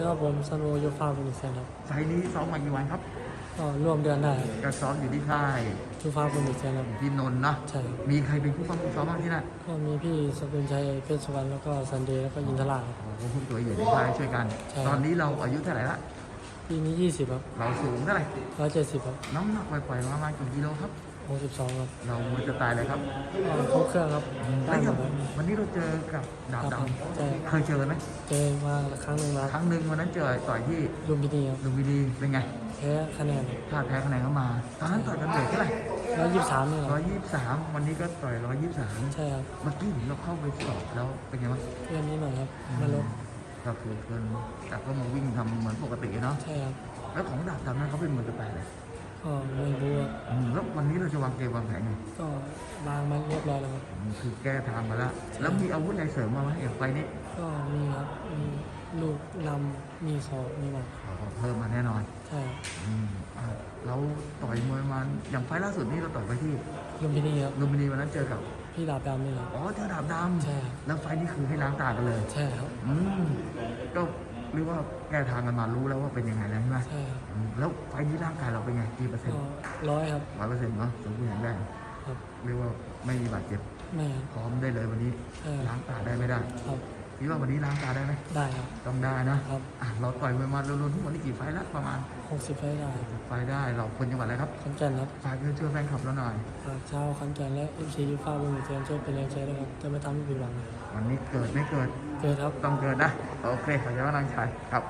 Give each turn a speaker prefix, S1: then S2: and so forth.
S1: แล้วผมสโนว์โยฟาบุญเซนครับ
S2: ไฟล์นี้ซ้อมมากี่วันครับ
S1: ก็ร่วมเดือนได้ครับ
S2: ก็ซ้อมอยู่ที่ค่าย
S1: โยฟาบุญเซนครับ
S2: ที่นนท์เนาะ
S1: ใช่ครับ
S2: มีใครเป็นผู้ป้องกันซ้อมบ้างที่นั่น
S1: ก็มีพี่สกุลชัยเพชรสุวรรณแล้วก็ซันเดย์แล้วก็อินทราครับ
S2: โอ้โหคุณตัวใหญ่ที่ค่ายช่วยกัน
S1: ใช่
S2: ตอนนี้เราอายุเท่าไหร่ละ
S1: ปีนี้ 20 ครับ
S2: เราสูงเท่าไหร่
S1: 170ครับ
S2: น้ำหนักปล่อยๆประมาณกี่กิโลครับ
S1: 62ครับ
S2: เรามือจะตายเลยครับ
S1: ก็ครบเครื่องครับได้
S2: แล้ว
S1: หม
S2: อย่าง
S1: ดครับ
S2: วันนี้เราเจอกับดาบ
S1: ครับ
S2: ด
S1: ใช่ำ
S2: เคยเจอไหม
S1: เจอมาครั้งหนึ่งแล้ว
S2: ครั้งหนึ่งวันนั้นเจอต่อยที่
S1: ลุมพินีครับ
S2: ลุมพินีเป็นไง
S1: แพ้คะแนน
S2: พลาดแพ้คะแนนเข้ามาตอนนั้นต่อยกันเบรกเท่าไหร่
S1: 123นี่แหละ
S2: ร้อยยี่สิบสามวันนี้ก็ต่อยร้อยยี่สิบสาม
S1: ใช่ครับ
S2: เมื่อกี้เห็นเราเข้าไปสอบแล้วเป็นไงบ้าง
S1: เพื่อนนี้หน่อยครับมาลด
S2: ก็คือเพื่อนแต่ก็มาวิ่งทำเหมือนปกติเนาะ
S1: ใช่ครับ
S2: แล้วของดาบดำนั้นเขาเป็นมือตะแปดเลย
S1: ก็ไม่รู้ ว่า
S2: อืมแล้ววันนี้เราจะวางเกมวางแผนไง
S1: ก็วางมันเรียบร้อยแล้วครับ
S2: อืมคือแก้ทางมาแล้ว แล้วมีอาวุธอะไรเสริมมาไหมอย่างไฟนี้
S1: ก็มีครับ มีลูกนำมีศอกมีหมัด
S2: ขอเพิ่มมาแน่นอน
S1: ใช่ครับ
S2: อืมอะเราต่อยมวยมาอย่างไฟล์ล่าสุดนี่เราต่อยไปที่
S1: ลุมพินีครับ
S2: ลุมพินีวันนั้นเจอกับ
S1: พี่ดาบดำนี่ครับ
S2: อ๋อเจอดาบด
S1: ใช่ครับำ
S2: แล้วไฟล์นี้คือให้ล้างตากันเลย
S1: ใช่ครับ
S2: อืมก็เรียก ว่าแก้ทางกันมารู้แล้วว่าเป็นยังไงแล้วใช่ไหม
S1: ใช่ครับ
S2: อืมแล้วไฟล์นี้ร่างกายเราเป็นไงกี่เปอร์เซ็น
S1: ก็
S2: ต์
S1: ร้อยครับ
S2: ร้อยเปอร์เซ็นต์เนาะสมบูรณ์แข็งแรง
S1: ครับ
S2: เรียกว่าไม่มีบาดเจ็บ
S1: ไม่ครับ
S2: พร้อมได้เลยวันนี้
S1: ใช่
S2: ล้างตาได้ไม่ได้
S1: ครับ
S2: คิดว่าวันนี้ล้างตาได้ไหม
S1: ได้ครับ
S2: ต้องได้นะครับอะเราต่อยมวยมารวมๆทั้งหมดนี่กี่ไฟล์ละประมาณ
S1: หกสิบไฟได้ครับ
S2: ไฟล์ได้ เราคนจังหวัดอะไรครับ
S1: ขอนแก่นครับ
S2: ฝากเชิญชวนแฟนคลับเราหน่อย
S1: ฝากชาวขอนแก่นและเอฟซียูฟ่าบุญเทียนช่วยเป็นแรงใจด้วยครับจะไม่ทำให้ผิดหวังครับ
S2: วันนี้เกิดไม่เกิด
S1: เกิดครับ
S2: ต้องเกิดนะ โอเคขออนุญาตนังชายครับ